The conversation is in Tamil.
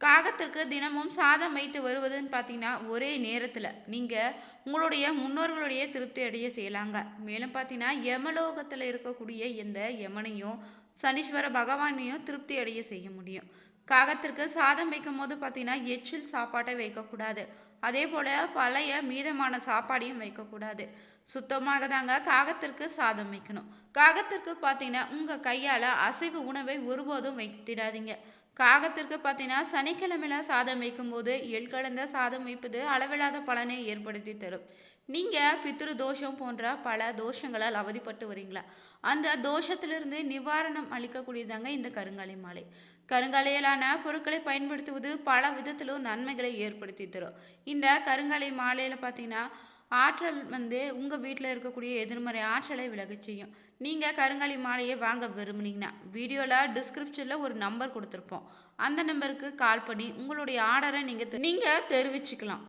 காகத்திற்கு தினமும் சாதம் வைத்து வருவதுன்னு பார்த்தீங்கன்னா ஒரே நேரத்தில் நீங்கள் உங்களுடைய முன்னோர்களுடைய திருப்தி அடைய செய்யலாங்க. மேலும் பார்த்தீங்கன்னா யமலோகத்தில் இருக்கக்கூடிய எந்த யமனையும் சனீஸ்வர பகவானையும் திருப்தி அடைய செய்ய முடியும். காகத்திற்கு சாதம் வைக்கும் போது பார்த்தீங்கன்னா எச்சில் சாப்பாட்டை வைக்கக்கூடாது. அதே போல பழைய மீதமான சாப்பாடையும் வைக்கக்கூடாது. சுத்தமாக தாங்க காகத்திற்கு சாதம் வைக்கணும். காகத்திற்கு பார்த்தீங்கன்னா உங்கள் கையால் அசைவு உணவை ஒருபோதும் வைத்திடாதீங்க. காகத்திற்கு பார்த்தீங்கன்னா சனிக்கிழமையில சாதம் வைக்கும்போது எள் கலந்த சாதம் வைப்பது அளவில்லாத பலனை ஏற்படுத்தி தரும். நீங்க பித்ரு தோஷம் போன்ற பல தோஷங்களால் அவதிப்பட்டு வரீங்களா? அந்த தோஷத்திலிருந்து நிவாரணம் அளிக்கக்கூடியதாங்க இந்த கருங்காலி மாலை. கருங்காலையிலான பொருட்களை பயன்படுத்துவது பல விதத்திலும் நன்மைகளை ஏற்படுத்தி தரும். இந்த கருங்காலை மாலையில பார்த்தீங்கன்னா ஆற்றல் வந்து உங்கள் வீட்டில் இருக்கக்கூடிய எதிர்மறை ஆற்றலை விலகச் செய்யும். நீங்கள் கருங்காலி மாலையை வாங்க விரும்புனீங்கன்னா வீடியோவில் டிஸ்கிரிப்ஷனில் ஒரு நம்பர் கொடுத்துருப்போம். அந்த நம்பருக்கு கால் பண்ணி உங்களுடைய ஆர்டரை நீங்கள் நீங்கள் தெரிவிச்சுக்கலாம்.